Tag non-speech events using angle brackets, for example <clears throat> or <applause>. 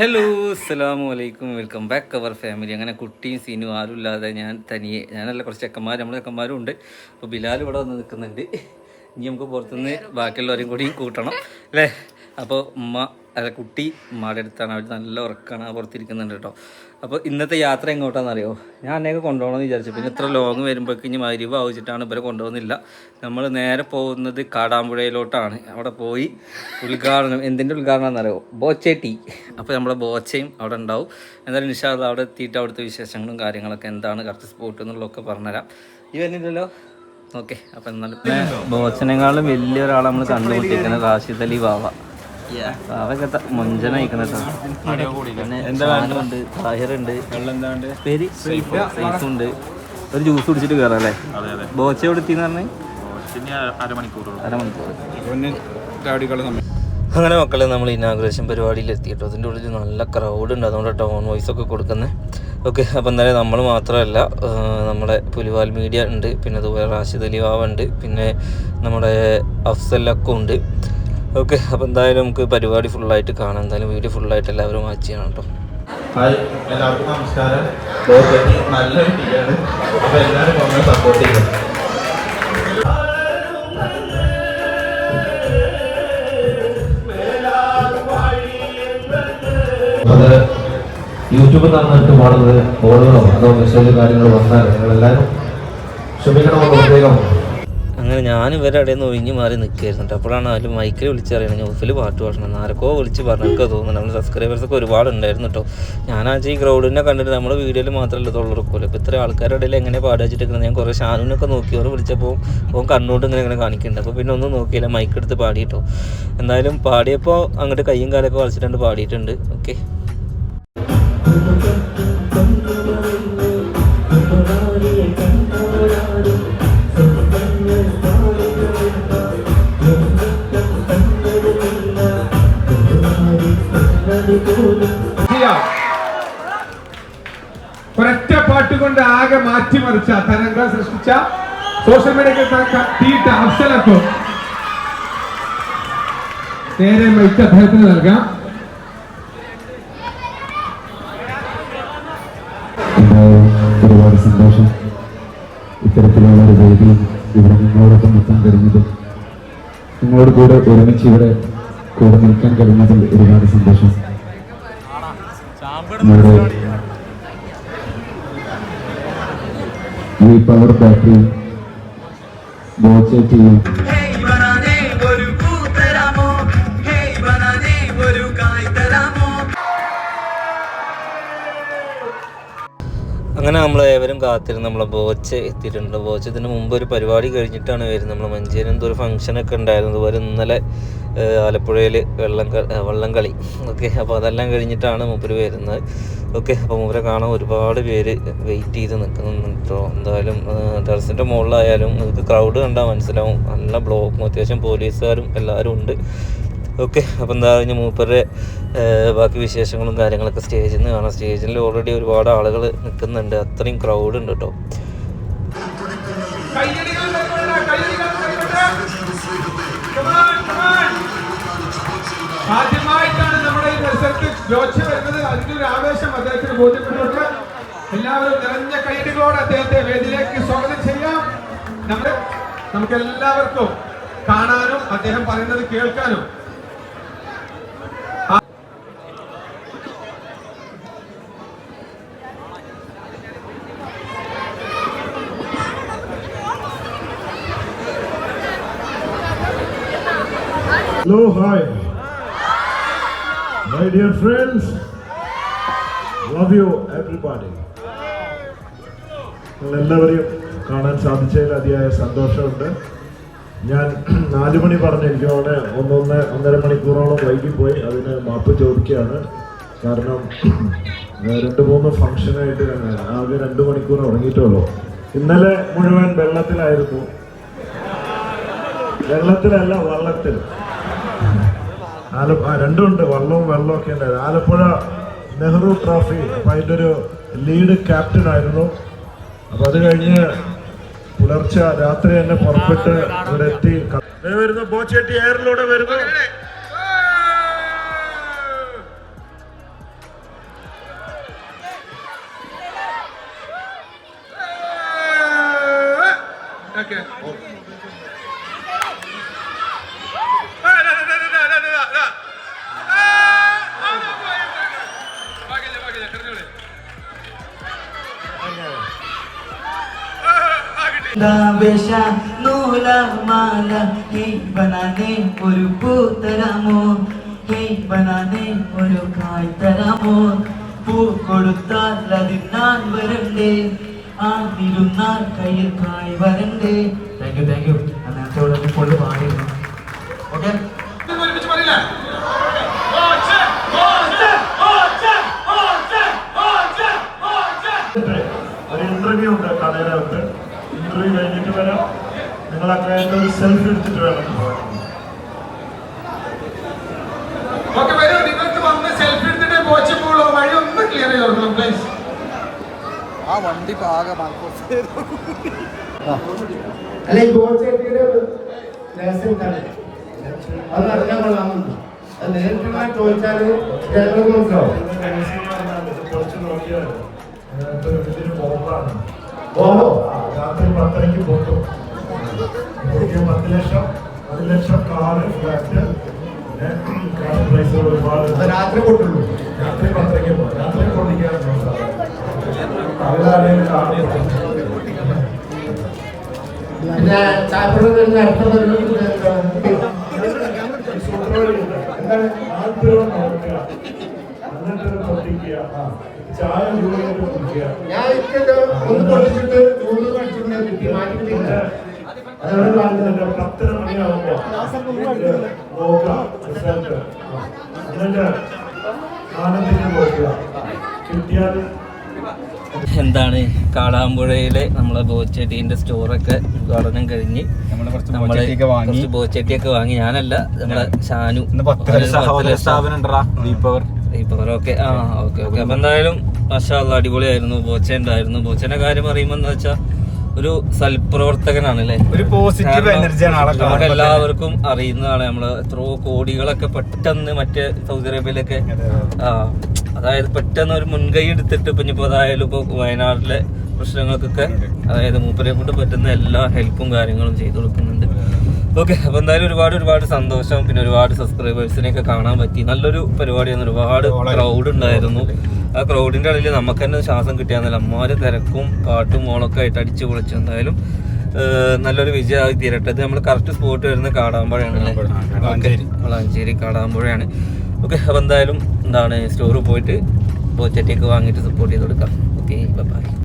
Hello അസ്സാം വലൈക്കും welcome back അവർ family അങ്ങനെ കുട്ടിയും സീനും ആരും ഇല്ലാതെ ഞാൻ തനിയെ ഞാനല്ല കുറച്ച് ചെക്കന്മാർ നമ്മുടെ ചെക്കന്മാരും ഉണ്ട്. അപ്പോൾ ബിലാൽ ഇവിടെ വന്ന് നിൽക്കുന്നുണ്ട്. ഇനി നമുക്ക് പുറത്തുനിന്ന് ബാക്കിയുള്ളവരെയും കൂടി കൂട്ടണം. അല്ലേ? അപ്പോൾ ഉമ്മ അല്ല കുട്ടി ഉമ്മയുടെ അടുത്താണ്. അവർ നല്ല ഉറക്കാണ്. ആ പുറത്തിരിക്കുന്നുണ്ട് കേട്ടോ. അപ്പോൾ ഇന്നത്തെ യാത്ര എങ്ങോട്ടാണെന്ന് അറിയോ ഞാൻ എന്നെയൊക്കെ കൊണ്ടുപോകണമെന്ന് വിചാരിച്ചു. പിന്നെ ഇത്ര ലോങ് വരുമ്പോഴേക്ക് ഇനി മരുവ് ആവശ്യമായിട്ടാണ് ഇവരെ കൊണ്ടുപോകുന്നില്ല. നമ്മൾ നേരെ പോകുന്നത് കാടാമ്പുഴയിലോട്ടാണ്. അവിടെ പോയി ഉദ്ഘാടനം. എന്തിന്റെ ഉദ്ഘാടനം എന്നറിയോ ബോച്ചെ ടീ അപ്പോൾ നമ്മുടെ ബോച്ചയും അവിടെ ഉണ്ടാവും. എന്തായാലും നിഷാദ് അവിടെ എത്തിയിട്ട് അവിടുത്തെ വിശേഷങ്ങളും കാര്യങ്ങളൊക്കെ എന്താണ് കറക്റ്റ് സ്പോട്ട് എന്നുള്ളതൊക്കെ പറഞ്ഞുതരാം. ഈ വരുന്നില്ലല്ലോ? ഓക്കെ അപ്പം എന്നാലും ബോച്ചനേക്കാളും വലിയ ഒരാളെ നമ്മൾ കണ്ടുപിടിക്കുന്നത് റാഷിദ് അലി വാവ അതൊക്കെ മുഞ്ചന താഹിറുണ്ട് പേര്? ഉണ്ട്. ഒരു ജ്യൂസ് കുടിച്ചിട്ട് കയറാം അല്ലേ? ബോച്ച എവിടെത്തിന്ന് പറഞ്ഞ്? അരമണിക്കൂർ അങ്ങനെ മക്കളെ നമ്മൾ ഇനാഗ്രേഷൻ പരിപാടിയിൽ എത്തിയിട്ടോ അതിന്റെ ഉള്ളിൽ നല്ല ക്രൗഡ് ഉണ്ട്. അതുകൊണ്ട് ടൗൺ വോയിസ് ഒക്കെ കൊടുക്കുന്നത് ഓക്കെ അപ്പം എന്തായാലും നമ്മൾ മാത്രമല്ല നമ്മുടെ പുലിവാൽ മീഡിയ ഉണ്ട്. പിന്നെ അതുപോലെ റാഷിദ് അലി വാവ ഉണ്ട്. പിന്നെ നമ്മുടെ അഫ്സൽ ഉണ്ട്. ഓക്കെ അപ്പോൾ എന്തായാലും നമുക്ക് പരിപാടി ഫുള്ളായിട്ട് കാണാം. എന്തായാലും വീഡിയോ ഫുള്ളായിട്ട് എല്ലാവരും വാച്ച് ചെയ്യണം കേട്ടോ. ഹായ് എല്ലാവർക്കും നമസ്കാരം. നല്ലൊരു ടീയാണ് അപ്പോൾ എല്ലാവരും നമ്മളെ സപ്പോർട്ട് ചെയ്യുന്നു അത് യൂട്യൂബ് നടന്നിട്ട് പാടുന്നത് കോളുകളോ അതോ മെസ്സേജ് കാര്യങ്ങളോ വന്നാൽ നിങ്ങളെല്ലാവരും ക്ഷമിക്കണമെന്ന് പ്രത്യേകം അങ്ങനെ ഞാൻ ഇവരുടെ ഇടയിൽ നിന്ന് ഒഴിഞ്ഞു മാറി നിൽക്കുകയായിരുന്നു അപ്പോഴാണ് അതിൽ മൈക്കിൽ വിളിച്ചറിയണം ന്യൂസിൽ പാട്ട് പാടണം ആരൊക്കെ വിളിച്ച് പറഞ്ഞൊക്കെ തോന്നുന്നു നമ്മുടെ സബ്സ്ക്രൈബേഴ്സൊക്കെ ഒരുപാട് ഉണ്ടായിരുന്നു കേട്ടോ. ഞാനാച്ച ഈ ക്രൗഡിനെ കണ്ടിട്ട് നമ്മുടെ വീഡിയോയിൽ മാത്രമല്ല തൊള്ളറക്കൂല ഇപ്പോൾ ഇത്ര ആൾക്കാരുടെ ഇടയിൽ എങ്ങനെ പാടുക വെച്ചിട്ട് ഞാൻ കുറേ ഷാനുവിനൊക്കെ നോക്കി. അവർ വിളിച്ചപ്പോൾ ഓൻ കണ്ണോട്ട് ഇങ്ങനെ ഇങ്ങനെ കാണിക്കുന്നുണ്ട്. അപ്പോൾ പിന്നെ ഒന്നും നോക്കിയില്ല. മൈക്ക് എടുത്ത് പാടിയിട്ടോ. എന്തായാലും പാടിയപ്പോൾ അങ്ങോട്ട് കയ്യും കാലൊക്കെ വളച്ചിട്ടുണ്ട് പാടിയിട്ടുണ്ട്. ഓക്കെ ഒരൊറ്റ പാട്ടുകൊണ്ട് ആകെ മാറ്റിമറിച്ച തരംഗം സൃഷ്ടിച്ച സോഷ്യൽ മീഡിയക്ക് തീട്ട നേരെ മൈക്ക് അദ്ദേഹത്തിന് നൽകാം. ഒരുപാട് സന്തോഷം. ഇത്തരത്തിലുള്ള ഒരു വേദിയിൽ ഇവിടെ നിങ്ങളോടൊപ്പം നിൽക്കാൻ കഴിഞ്ഞതും നിങ്ങളോട് കൂടെ ഒരുമിച്ച് ഇവിടെ കൂടെ നിൽക്കാൻ കഴിഞ്ഞതിൽ ഒരുപാട് സന്തോഷം. നമ്മുടെ ഈ പവർ ബാറ്ററി ബോച്ചെ ടീം അങ്ങനെ നമ്മൾ ഏവരും കാത്തിരുന്ന് നമ്മളെ ബോച്ച് എത്തിയിട്ടുണ്ട്. ബോച്ച് ഇതിന് മുമ്പ് ഒരു പരിപാടി കഴിഞ്ഞിട്ടാണ് വരുന്നത്. നമ്മൾ മഞ്ചേരി എന്തോ ഒരു ഫംഗ്ഷനൊക്കെ ഉണ്ടായിരുന്നു. അതുപോലെ ഇന്നലെ ആലപ്പുഴയിൽ വെള്ളം വെള്ളം കളി. ഓക്കെ അപ്പോൾ അതെല്ലാം കഴിഞ്ഞിട്ടാണ് മൂപ്പര് വരുന്നത്. ഓക്കെ അപ്പോൾ മൂപ്പരെ കാണാൻ ഒരുപാട് പേര് വെയിറ്റ് ചെയ്ത് നിൽക്കുന്നുണ്ടോ എന്തായാലും ടെറസിന്റെ മുകളിലായാലും നിങ്ങൾക്ക് ക്രൗഡ് കണ്ടാൽ മനസ്സിലാവും. നല്ല ബ്ലോക്കും അത്യാവശ്യം പോലീസുകാരും എല്ലാവരും ഉണ്ട്. ഓക്കെ അപ്പോൾ എന്താ കഴിഞ്ഞ മൂപ്പരുടെ ബാക്കി വിശേഷങ്ങളും കാര്യങ്ങളൊക്കെ സ്റ്റേജിൽ നിന്ന് കാണാം. സ്റ്റേജിൽ ഓൾറെഡി ഒരുപാട് ആളുകൾ നിൽക്കുന്നുണ്ട് അത്രയും ക്രൗഡ് ഉണ്ട് കേട്ടോ. ആദ്യമായിട്ടാണ് നമ്മുടെ ഈ മത്സരത്തിൽ ജോച്ച വരുന്നത്. അതിന്റെ ഒരു ആവേശം അദ്ദേഹത്തിന് ബോധ്യപ്പെട്ടിട്ടുണ്ട്. എല്ലാവരും നിറഞ്ഞ കൈയടികളോടെ അദ്ദേഹത്തെ വേദിയിലേക്ക് സ്വാഗതം ചെയ്യാം. നമ്മുടെ നമുക്ക് എല്ലാവർക്കും കാണാനും അദ്ദേഹം പറയുന്നത് കേൾക്കാനും Hi. My dear friends, love you everybody. നിങ്ങൾ എല്ലാവരെയും കാണാൻ സാധിച്ചതിൽ അതിയായ സന്തോഷമുണ്ട്. ഞാൻ <clears throat> നാല് മണി പറഞ്ഞിരിക്കുവാണ് ഒന്നൊന്ന് ഒന്നര മണിക്കൂറോളം വൈകിപ്പോയി അതിന് മാപ്പ് ചോദിക്കുകയാണ്. കാരണം <clears throat> രണ്ട് മൂന്ന് ഫംഗ്ഷനായിട്ട് ആകെ രണ്ട് മണിക്കൂർ ഉറങ്ങിയിട്ടുള്ളൂ. ഇന്നലെ മുഴുവൻ വെള്ളത്തിലായിരുന്നു. വെള്ളത്തിലല്ല വള്ളത്തിൽ. ആലപ്പ രണ്ടുമുണ്ട് വള്ളവും വെള്ളവും ഒക്കെ ഉണ്ടായത് ആലപ്പുഴ നെഹ്റു ട്രോഫി അപ്പം അതിന്റെ ഒരു ലീഡ് ക്യാപ്റ്റൻ ആയിരുന്നു അപ്പം അത് കഴിഞ്ഞ് പുലർച്ചെ രാത്രി തന്നെ പുറപ്പെട്ട് ഇവിടെ എത്തി വരുന്നു ബോച്ചേട്ടി എയറിലൂടെ വരുന്നു Okay. നൂല മാല ഹേ ബനാനേ ഒരു പൂ തരാമോ ഹേ ബനാനേ ഒരു കായ് തരാമോ പൂ കൊടുത്താൽ അതിനാൻ വരണ്ടേ? ആണ്ടിരുന്നാൽ കയ്യിൽ കായ് വരണ്ടേ? താങ്ക് യു താങ്ക് യു നേരത്തെ ഇവിടെ കൊണ്ട് പാടിയിരുന്നു. ഓക്കെ പറയില്ല. ഒരു ഇന്റർവ്യൂ ഉണ്ട് കടയിലുണ്ട് ഇന്റർവ്യൂ കഴിഞ്ഞിട്ട് വരാം. നിങ്ങൾ എന്റെ ഒരു സെൽഫി എടുത്തിട്ട് വേണം ഓക്കെ വരൂ. നിങ്ങൾക്ക് വന്ന് സെൽഫി എടുത്തിട്ട് പോച്ചു പോകുള്ളൂ വഴി ഒന്ന് ക്ലിയർ ചെയ്ത് കൊടുക്കണം പ്ലീസ് അത് അറിഞ്ഞാൽ അത് ചോദിച്ചാൽ കേരളം മനസ്സിലാവും ഇതിന് ബോംബാണ് ബോംബോ? രാത്രി പത്തരയ്ക്ക് പോട്ടു എനിക്ക് പത്ത് ലക്ഷം പത്ത് ലക്ഷം കാറ് ഫ്ലാറ്റ് കാർ പ്രൈസുകൾ ഒരുപാട്. രാത്രി രാത്രി പത്തരയ്ക്ക് പോകും. രാത്രി പിന്നെ ചായപ്പഴം എന്താണ്? നോക്കുക. എന്നിട്ട് പൊട്ടിക്കുക. ചായ ഞാൻ ഒന്ന് പൊട്ടിച്ചിട്ട് കിട്ടി മാറ്റിയിട്ടില്ല? അതാണ് പറഞ്ഞത് എന്നിട്ട് പത്തര മണിയാവുമ്പോ നോക്കാം. റിസൾട്ട് എന്നിട്ട് ആനന്ദിന് നോക്കുക കിട്ടിയാൽ എന്താണ്? കാടാമ്പുഴയിലെ നമ്മളെ ബോച്ചെട്ടീന്റെ സ്റ്റോറൊക്കെ ഉദ്ഘാടനം കഴിഞ്ഞ് നമ്മളെ കുറച്ച് ബോച്ചട്ടിയൊക്കെ വാങ്ങി. ഞാനല്ല നമ്മളെ ഷാനു. ഓക്കെ. ആ ഓക്കെ ഓക്കെ. അപ്പൊ എന്തായാലും മഷാല്ല അടിപൊളിയായിരുന്നു. ബോച്ച ഉണ്ടായിരുന്നു ബോച്ചന്റെ കാര്യം പറയുമ്പോ എന്താ വെച്ചാ ഒരു സൽപ്രവർത്തകനാണ് അല്ലേ ഒരു പോസിറ്റീവ് എനർജി എനർജിയാണ് നമുക്ക് എല്ലാവർക്കും അറിയുന്നതാണ് നമ്മൾ എത്രയോ കോടികളൊക്കെ പെട്ടെന്ന് മറ്റേ സൗദി അറേബ്യയിലൊക്കെ ആ അതായത് പെട്ടെന്ന് ഒരു മുൻകൈ എടുത്തിട്ട് ഇപ്പൊ ഇനിയിപ്പോ അതായാലും ഇപ്പൊ വയനാട്ടിലെ പ്രശ്നങ്ങൾക്കൊക്കെ അതായത് മൂപ്പരെ കൊണ്ട് പറ്റുന്ന എല്ലാ ഹെൽപ്പും കാര്യങ്ങളും ചെയ്തു കൊടുക്കുന്നുണ്ട്. ഓക്കെ അപ്പൊ എന്തായാലും ഒരുപാട് ഒരുപാട് സന്തോഷം. പിന്നെ ഒരുപാട് സബ്സ്ക്രൈബേഴ്സിനെ ഒക്കെ കാണാൻ പറ്റി. നല്ലൊരു പരിപാടിയാണ്. ഒരുപാട് ക്രൗഡ് ഉണ്ടായിരുന്നു. ആ ക്രൗഡിന്റെ ഇടയിൽ നമുക്ക് തന്നെ ശ്വാസം കിട്ടിയാന്നല്ല അമ്മമാരെ തിരക്കും പാട്ടും മോളൊക്കെ ആയിട്ട് അടിച്ചു പൊളിച്ചു എന്തായാലും നല്ലൊരു വിജയമായി തീരട്ടെ. ഇത് നമ്മൾ കറക്റ്റ് സ്പോട്ട് വരുന്നത് കാടാമ്പുഴയാണ്. വളാഞ്ചേരി കാടാമ്പുഴയാണ്. ഓക്കെ അപ്പോൾ എന്തായാലും എന്താണ് സ്റ്റോറിൽ പോയിട്ട് ബോച്ചറ്റിയൊക്കെ വാങ്ങിയിട്ട് സപ്പോർട്ട് ചെയ്ത് കൊടുക്കാം. Okay bye